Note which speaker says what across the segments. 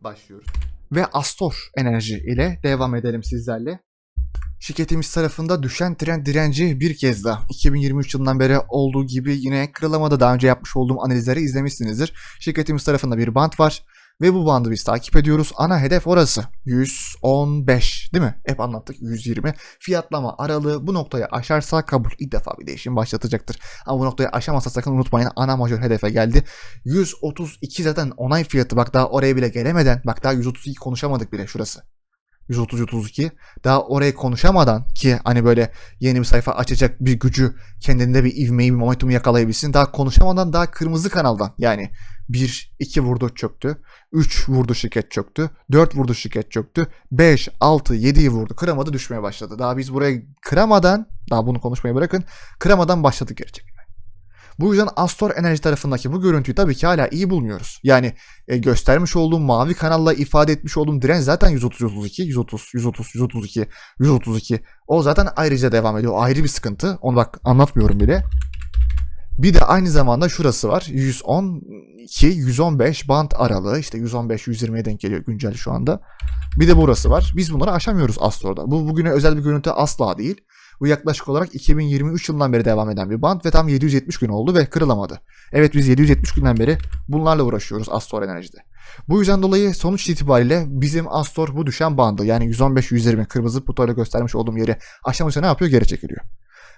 Speaker 1: başlıyoruz. Ve Astor enerji ile devam edelim sizlerle. Şirketimiz tarafında düşen trend direnci bir kez daha 2023 yılından beri olduğu gibi yine kırılamadı. Daha önce yapmış olduğum analizleri izlemişsinizdir. Şirketimiz tarafında bir band var ve bu bandı biz takip ediyoruz. Ana hedef orası 115 değil mi? Hep anlattık 120. Fiyatlama aralığı bu noktayı aşarsa kabul ilk defa bir değişim başlatacaktır. Ama bu noktayı aşamazsa sakın unutmayın ana majör hedefe geldi. 132 zaten onay fiyatı bak daha oraya bile gelemeden bak daha 132 konuşamadık bile şurası. 130-132 daha oraya konuşamadan ki hani böyle yeni bir sayfa açacak bir gücü kendinde bir ivmeyi bir momentumu yakalayabilsin daha konuşamadan daha kırmızı kanaldan yani 1 2 vurdu çöktü 3 vurdu şirket çöktü 4 vurdu şirket çöktü 5 6 7'yi vurdu kıramadı düşmeye başladı daha biz buraya kıramadan daha bunu konuşmayı bırakın kıramadan başladık geri. Bu yüzden Astor Enerji tarafındaki bu görüntüyü tabii ki hala iyi bulmuyoruz. Yani e, göstermiş olduğum mavi kanalla ifade etmiş olduğum direnç zaten 130 132 130 130 132 132. O zaten ayrıca devam ediyor. O ayrı bir sıkıntı. Onu bak anlatmıyorum bile. Bir de aynı zamanda şurası var. 112 115 band aralığı işte 115 120'ye denk geliyor güncel şu anda. Bir de burası var. Biz bunları aşamıyoruz Astor'da. Bu bugüne özel bir görüntü asla değil. Bu yaklaşık olarak 2023 yılından beri devam eden bir band ve tam 770 gün oldu ve kırılamadı. Evet biz 770 günden beri bunlarla uğraşıyoruz Astor Enerji'de. Bu yüzden dolayı sonuç itibariyle bizim Astor bu düşen bandı yani 115-120 kırmızı putoyla göstermiş olduğum yeri aşamadıkça ne yapıyor? Geri çekiliyor.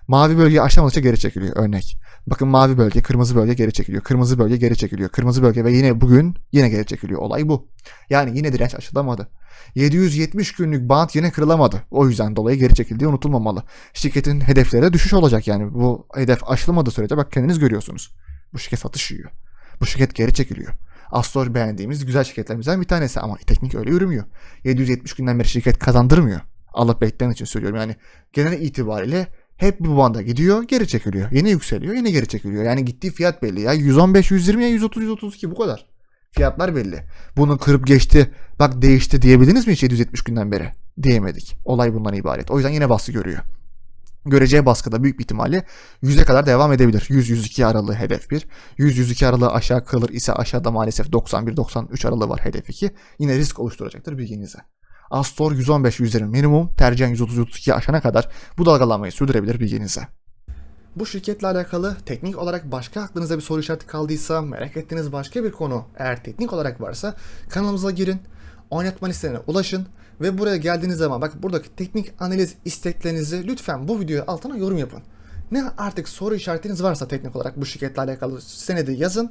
Speaker 1: Mavi bölge aşamadıkça geri çekiliyor örnek. Bakın mavi bölge, kırmızı bölge geri çekiliyor. Kırmızı bölge geri çekiliyor. Kırmızı bölge ve yine bugün yine geri çekiliyor. Olay bu. Yani yine direnç aşılamadı. 770 günlük bant yine kırılamadı. O yüzden dolayı geri çekildiği unutulmamalı. Şirketin hedeflere düşüş olacak yani. Bu hedef aşılamadığı sürece bak kendiniz görüyorsunuz. Bu şirket satış yiyor. Bu şirket geri çekiliyor. Astor beğendiğimiz güzel şirketlerimizden bir tanesi ama teknik öyle yürümüyor. 770 günden beri şirket kazandırmıyor. Alıp bekleyen için söylüyorum. Yani genel itibariyle hep bu banda gidiyor, geri çekiliyor. Yine yükseliyor, yine geri çekiliyor. Yani gittiği fiyat belli ya. 115, 120 ya 130, 132 bu kadar. Fiyatlar belli. Bunu kırıp geçti, bak değişti diyebildiniz mi hiç 770 günden beri? Diyemedik. Olay bundan ibaret. O yüzden yine baskı görüyor. Göreceği baskıda büyük bir ihtimalle 100'e kadar devam edebilir. 100-102 aralığı hedef 1. 100-102 aralığı aşağı kalır ise aşağıda maalesef 91-93 aralığı var hedef 2. Yine risk oluşturacaktır bilginize. Astor 115-120 minimum tercihen 130-132 aşana kadar bu dalgalanmayı sürdürebilir bilginize. Bu şirketle alakalı teknik olarak başka aklınıza bir soru işareti kaldıysa, merak ettiğiniz başka bir konu eğer teknik olarak varsa kanalımıza girin, oynatma listelerine ulaşın ve buraya geldiğiniz zaman bak buradaki teknik analiz isteklerinizi lütfen bu videoya altına yorum yapın. Ne artık soru işaretiniz varsa teknik olarak bu şirketle alakalı senedi yazın